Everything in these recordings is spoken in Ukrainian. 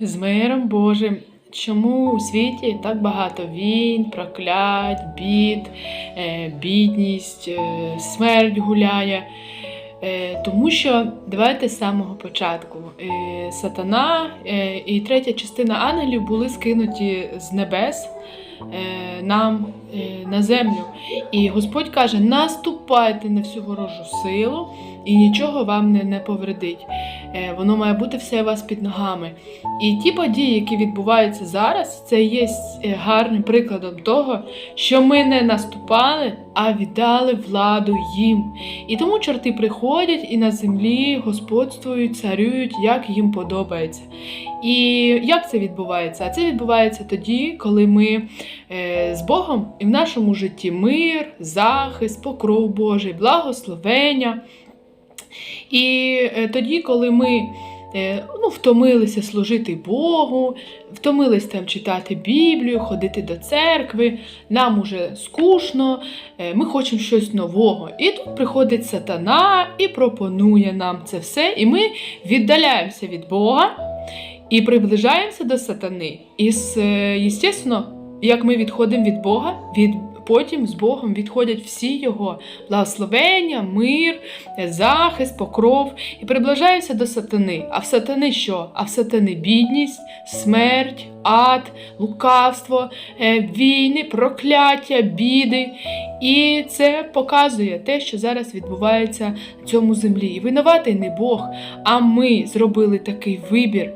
З миром Божим. Чому у світі так багато війн, проклять, бід, е, бідність, е, смерть гуляє? Е, Тому що давайте з самого початку. Сатана і третя частина ангелів були скинуті з небес нам е, на землю. І Господь каже: наступайте на всю ворожу силу, і нічого вам не, не повредить. Е, Воно має бути все у вас під ногами. І ті події, які відбуваються зараз, це є е, гарним прикладом того, що ми не наступали, а віддали владу їм. І тому чорти приходять і на землі господствують, царюють, як їм подобається. І як це відбувається? А це відбувається тоді, коли ми е, з Богом і в нашому житті мир, захист, покров Божий, благословення. І е, тоді, коли ми е, ну, втомилися служити Богу, втомились там читати Біблію, ходити до церкви, нам уже скучно, ми хочемо щось нового. І тут приходить сатана і пропонує нам це все, і ми віддаляємося від Бога і приближаємося до сатани. І, звісно, як ми відходимо від Бога, від Потім з Богом відходять всі його благословення, мир, захист, покров і приближаємося до сатани. А в сатани що? А в сатани бідність, смерть, ад, лукавство, е, війни, прокляття, біди. І це показує те, що зараз відбувається на цьому землі. І винуватий не Бог, а ми зробили такий вибір.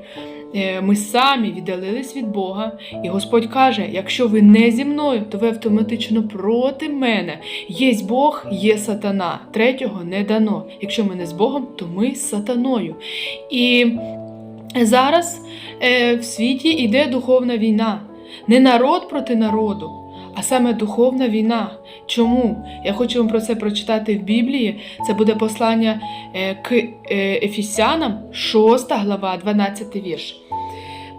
Е, Ми самі віддалились від Бога, і Господь каже: якщо ви не зі мною, то ви автоматично проти мене. Єсть Бог, є сатана. Третього не дано. Якщо ми не з Богом, то ми з сатаною. І зараз е, в світі йде духовна війна. Не народ проти народу, а саме духовна війна. Чому? Я хочу вам про це прочитати в Біблії. Це буде послання е, к е, Ефесянам, 6 глава, 12 вірш.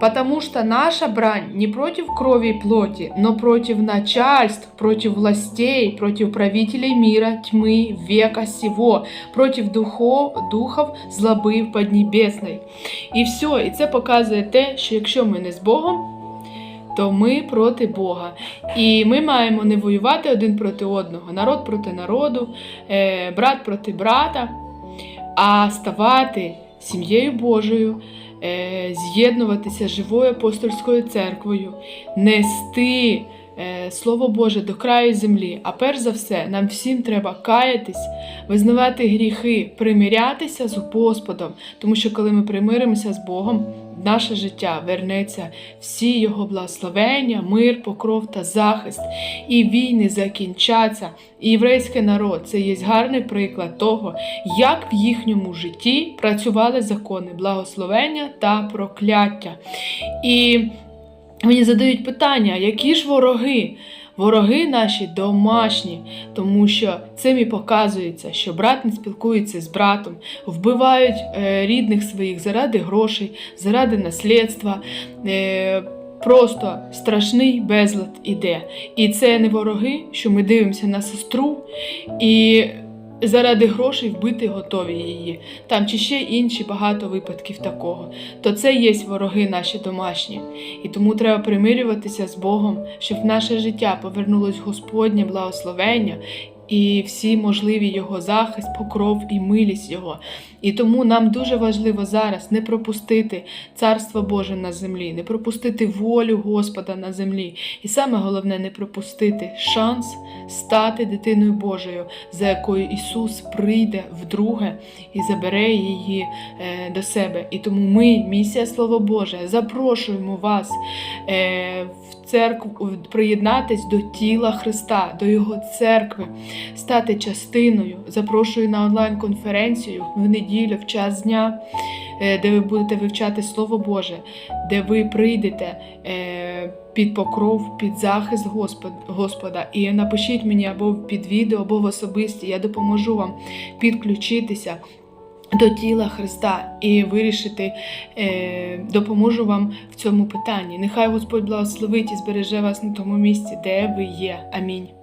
Потому что наша брань не против крови и плоти, но против начальств, против властей, против правителей мира, тьмы, века сего, против духов, духов злоби в Поднебесной. І все, і це показує те, що якщо ми не з Богом, то ми проти Бога. І ми маємо не воювати один проти одного, народ проти народу, е, брат проти брата, а ставати сім'єю Божою, е, з'єднуватися з живою апостольською церквою, нести Слово Боже до краю землі. А перш за все, нам всім треба каятись, визнавати гріхи, примирятися з Господом, тому що коли ми примиримося з Богом, наше життя вернеться всі його благословення, мир, покров та захист, і війни закінчаться. І єврейський народ це є гарний приклад того, як в їхньому житті працювали закони благословення та прокляття. І мені задають питання, які ж вороги? Вороги наші домашні, тому що цим і показується, що брат не спілкується з братом, вбивають е, рідних своїх заради грошей, заради наслідства. Е, Просто страшний безлад іде. І це не вороги, що ми дивимося на сестру і заради грошей вбити готові її. Там чи ще інші багато випадків такого. То це є вороги наші домашні. І тому треба примирюватися з Богом, щоб в наше життя повернулось Господнє благословення і всі можливі Його захист, покров і милість Його. І тому нам дуже важливо зараз не пропустити Царство Боже на землі, не пропустити волю Господа на землі. І саме головне не пропустити шанс стати дитиною Божою, за якою Ісус прийде вдруге і забере її е, до себе. І тому ми, місія Слово Боже, запрошуємо вас е, в церкву приєднатись до тіла Христа, до Його церкви, стати частиною. Запрошую на онлайн-конференцію в неділю, в час дня, е, де ви будете вивчати Слово Боже, де ви прийдете. е, Під покров, під захист Господа. І напишіть мені або під відео, або в особисті. Я допоможу вам підключитися до тіла Христа і вирішити, е, допоможу вам в цьому питанні. Нехай Господь благословить і збереже вас на тому місці, де ви є. Амінь.